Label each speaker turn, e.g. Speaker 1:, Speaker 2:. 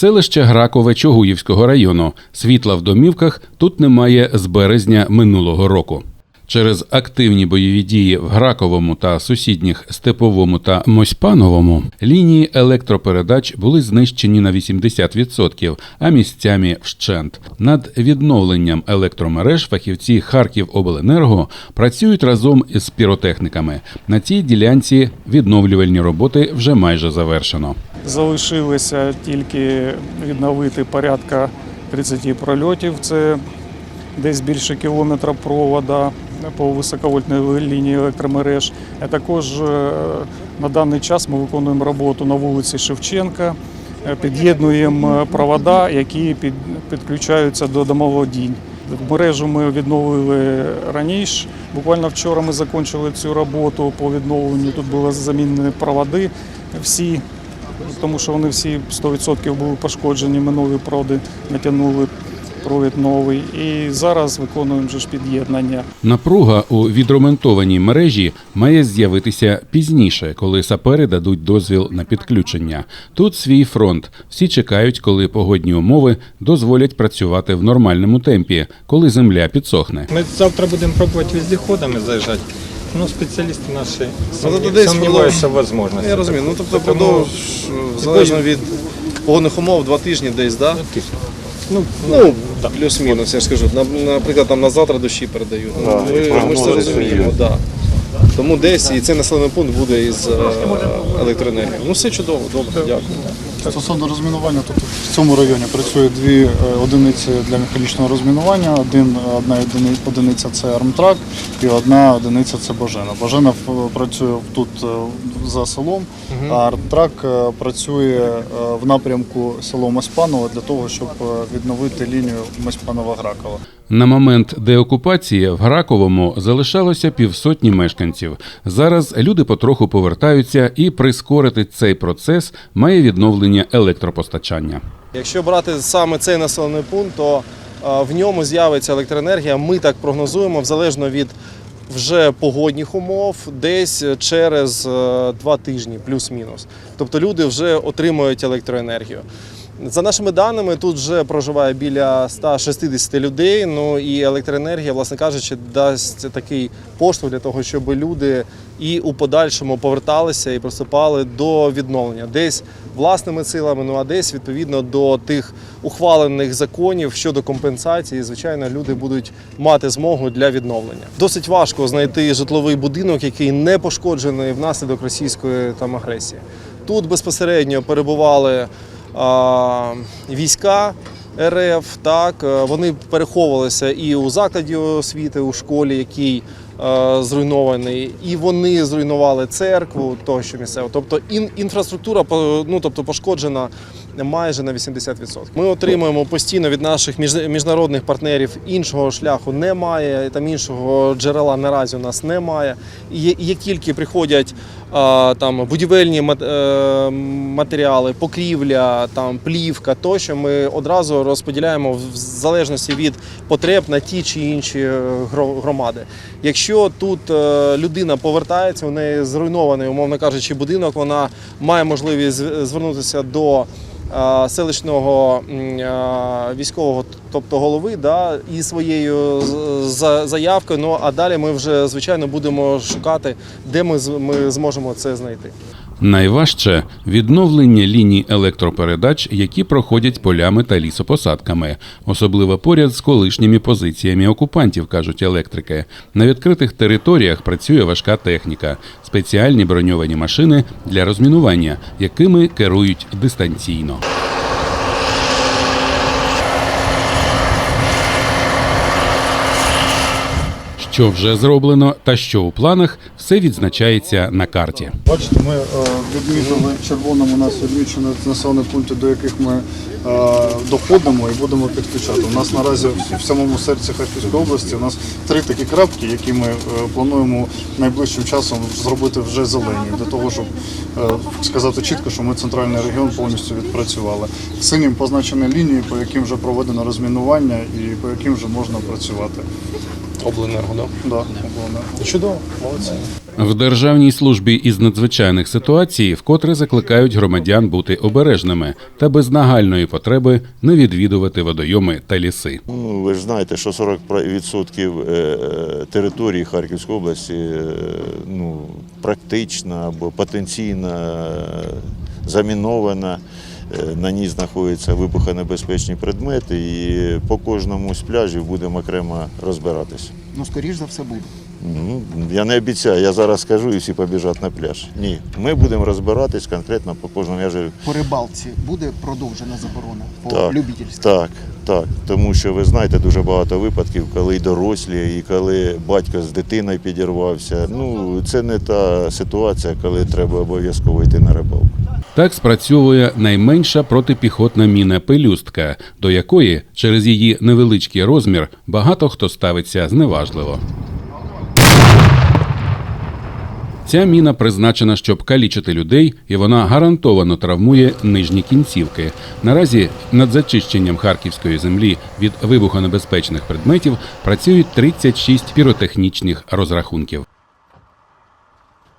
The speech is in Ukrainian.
Speaker 1: Селище Гракове Чогуївського району. Світла в домівках тут немає з березня минулого року. Через активні бойові дії в Граковому та сусідніх Степовому та Мосьпановому лінії електропередач були знищені на 80%, а місцями вщент. Над відновленням електромереж фахівці Харківобленерго працюють разом із піротехніками. На цій ділянці відновлювальні роботи вже майже завершено.
Speaker 2: Залишилося тільки відновити порядка 30 прольотів. Це десь більше кілометра провода по високовольтній лінії електромереж. А також е, на даний час ми виконуємо роботу на вулиці Шевченка, е, під'єднуємо провода, які під- підключаються до домоволодінь. Мережу ми відновили раніше. Буквально вчора ми закінчили цю роботу по відновленню. Тут були замінені проводи всі, тому що вони всі 100% були пошкоджені. Ми нові проводи натягнули провід новий. І зараз виконуємо ж під'єднання.
Speaker 1: Напруга у відремонтованій мережі має з'явитися пізніше, коли сапери дадуть дозвіл на підключення. Тут свій фронт. Всі чекають, коли погодні умови дозволять працювати в нормальному темпі, коли земля підсохне.
Speaker 3: Ми завтра будемо пробувати віздіходами заїжджати. Ну, спеціалісти наші
Speaker 4: Ну,
Speaker 3: сумні- сумніваються в можливості.
Speaker 4: Я розумію. Ну тобто
Speaker 3: Тому-
Speaker 4: продовж е, залежно від погодних умов, два тижні десь, да?
Speaker 3: Ну, тих- Ну,
Speaker 4: Ну, плюс-мінус, я ж кажу. Наприклад, там на завтра дощі передають. Ну, ми, ми ж це розуміємо, да. Тому десь і цей населений пункт буде із е, електроенергією. Ну все чудово, добре, дякую.
Speaker 5: Стосовно розмінування, тут в цьому районі працює дві е, одиниці для механічного розмінування. Один, одна одиниця це армтрак і одна одиниця це Божена. Божена працює тут е, за селом, а армтрак е, працює е, в напрямку село Моспаново для того, щоб е, відновити лінію Моспанова-Гракова.
Speaker 1: На момент деокупації в Граковому залишалося півсотні мешканців. Зараз люди потроху повертаються, і прискорити цей процес має відновлення електропостачання.
Speaker 4: Якщо брати саме цей населений пункт, то е, в ньому з'явиться електроенергія. Ми так прогнозуємо, залежно від вже погодних умов, десь через е, два тижні, плюс-мінус. Тобто люди вже отримують електроенергію. За нашими даними, тут вже проживає біля 160 людей. Ну і електроенергія, власне кажучи, дасть такий поштовх для того, щоб люди і у подальшому поверталися і приступали до відновлення, десь власними силами, ну а десь відповідно до тих ухвалених законів щодо компенсації. Звичайно, люди будуть мати змогу для відновлення. Досить важко знайти житловий будинок, який не пошкоджений внаслідок російської там агресії. Тут безпосередньо перебували війська. РФ, так е, вони переховувалися і у закладі освіти, у школі, який е, зруйнований, і вони зруйнували церкву, тощо місцево. Тобто ін, інфраструктура ну, тобто пошкоджена майже на 80%. Ми отримуємо постійно від наших міжнародних партнерів іншого шляху немає, там іншого джерела наразі у нас немає. Як тільки приходять там будівельні е, матеріали, покрівля, там плівка, тощо ми одразу розподіляємо в залежності від потреб на ті чи інші е, громади. Якщо тут е, людина повертається, у неї зруйнований, умовно кажучи, будинок, вона має можливість звернутися до селищного е, військового, тобто голови, да, і своєю за- заявкою. Ну а далі ми вже звичайно будемо шукати, де ми зможемо це знайти.
Speaker 1: Найважче відновлення ліній електропередач, які проходять полями та лісопосадками, особливо поряд з колишніми позиціями окупантів, кажуть електрики. На відкритих територіях працює важка техніка, спеціальні броньовані машини для розмінування, якими керують дистанційно. Що вже зроблено та що у планах, все відзначається на карті.
Speaker 5: Бачите, ми е, відмітили червоному у нас відмічені населені пункти, до яких ми е, доходимо і будемо підключати. У нас наразі в- самому серці Харківської області у нас три такі крапки, які ми е, плануємо найближчим часом зробити вже зелені, для того, щоб сказати чітко, що ми центральний регіон повністю відпрацювали. Синім позначені лінії, по яким вже проведено розмінування і по яким вже можна працювати.
Speaker 4: Обленерго, да?
Speaker 5: Да, обленерго.
Speaker 4: Чудово, молодці.
Speaker 1: В Державній службі із надзвичайних ситуацій вкотре закликають громадян бути обережними та без нагальної потреби не відвідувати водойоми та ліси.
Speaker 6: Ну, ви ж знаєте, що 40% е, території Харківської області е, ну, практично або потенційно е, замінована. Е, На ній знаходяться вибухонебезпечні предмети, і по кожному з пляжів будемо окремо розбиратися.
Speaker 7: Ну, скоріш за все буде.
Speaker 6: Ну, я не обіцяю, я зараз скажу і всі побіжать на пляж. Ні, ми будемо розбиратись конкретно по кожному. Я ж
Speaker 7: По рибалці буде продовжена заборона по
Speaker 6: Так.
Speaker 7: любительству.
Speaker 6: Так, так. Тому що ви знаєте дуже багато випадків, коли й дорослі, і коли батько з дитиною підірвався. Ну, це не та ситуація, коли треба обов'язково йти на рибалку.
Speaker 1: Так спрацьовує найменша протипіхотна міна пелюстка, до якої через її невеличкий розмір багато хто ставиться зневажливо. Ця міна призначена, щоб калічити людей, і вона гарантовано травмує нижні кінцівки. Наразі над зачищенням харківської землі від вибухонебезпечних предметів працюють 36 піротехнічних розрахунків.